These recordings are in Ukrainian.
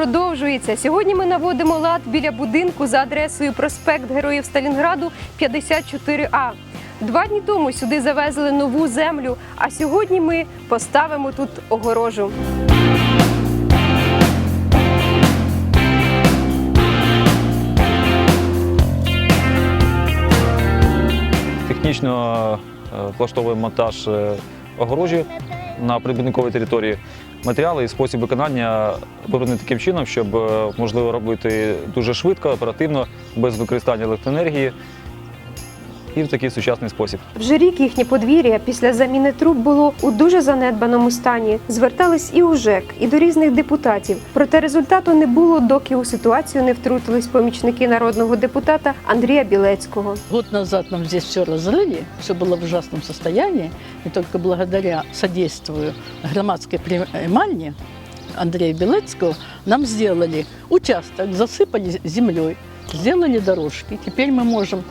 продовжується. Сьогодні ми наводимо лад біля будинку за адресою проспект Героїв Сталінграду 54А. Два дні тому сюди завезли нову землю, а сьогодні ми поставимо тут огорожу. Технічно е, влаштовуємо монтаж е, огорожі на прибудинковій території. Матеріали і спосіб виконання вибрані таким чином, щоб е, можливо робити дуже швидко, оперативно, без використання електроенергії і в такий сучасний спосіб. Вже рік їхнє подвір'я після заміни труб було у дуже занедбаному стані. Звертались і у ЖЕК, і до різних депутатів. Проте результату не було, доки у ситуацію не втрутились помічники народного депутата Андрія Білецького. Год назад нам здесь все разрыли, все было в ужасном состоянии, и только благодаря содействию громадской примальни Андрея Белецкого нам сделали участок, засыпали землей, сделали дорожки. Теперь мы можем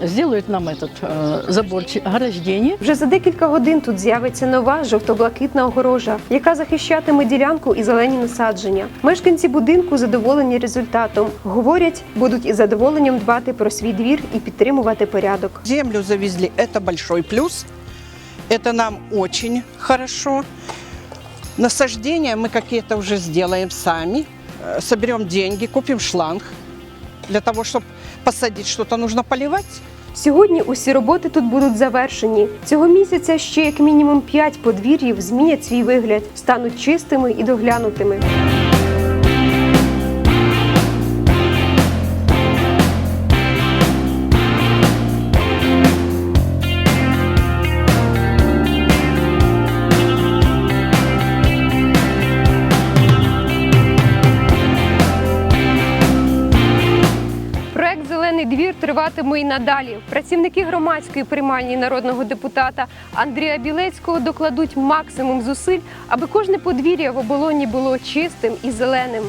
сделают нам этот э, заборчик ограждение. Вже за декілька годин тут з'явиться нова жовто-блакитна огорожа, яка захищатиме ділянку і зелені насадження. Мешканці будинку задоволені результатом. Говорять, будуть із задоволенням дбати про свій двір і підтримувати порядок. Землю завезли, это большой плюс. Это нам очень хорошо. Насаждения мы какие-то уже сделаем сами. Э, Соберем деньги, купим шланг. Для того, щоб посадити щось, потрібно поливати. Сьогодні усі роботи тут будуть завершені. Цього місяця ще як мінімум 5 подвір'їв змінять свій вигляд, стануть чистими і доглянутими. Триватиме і надалі. Працівники громадської приймальні народного депутата Андрія Білецького докладуть максимум зусиль, аби кожне подвір'я в оболоні було чистим і зеленим.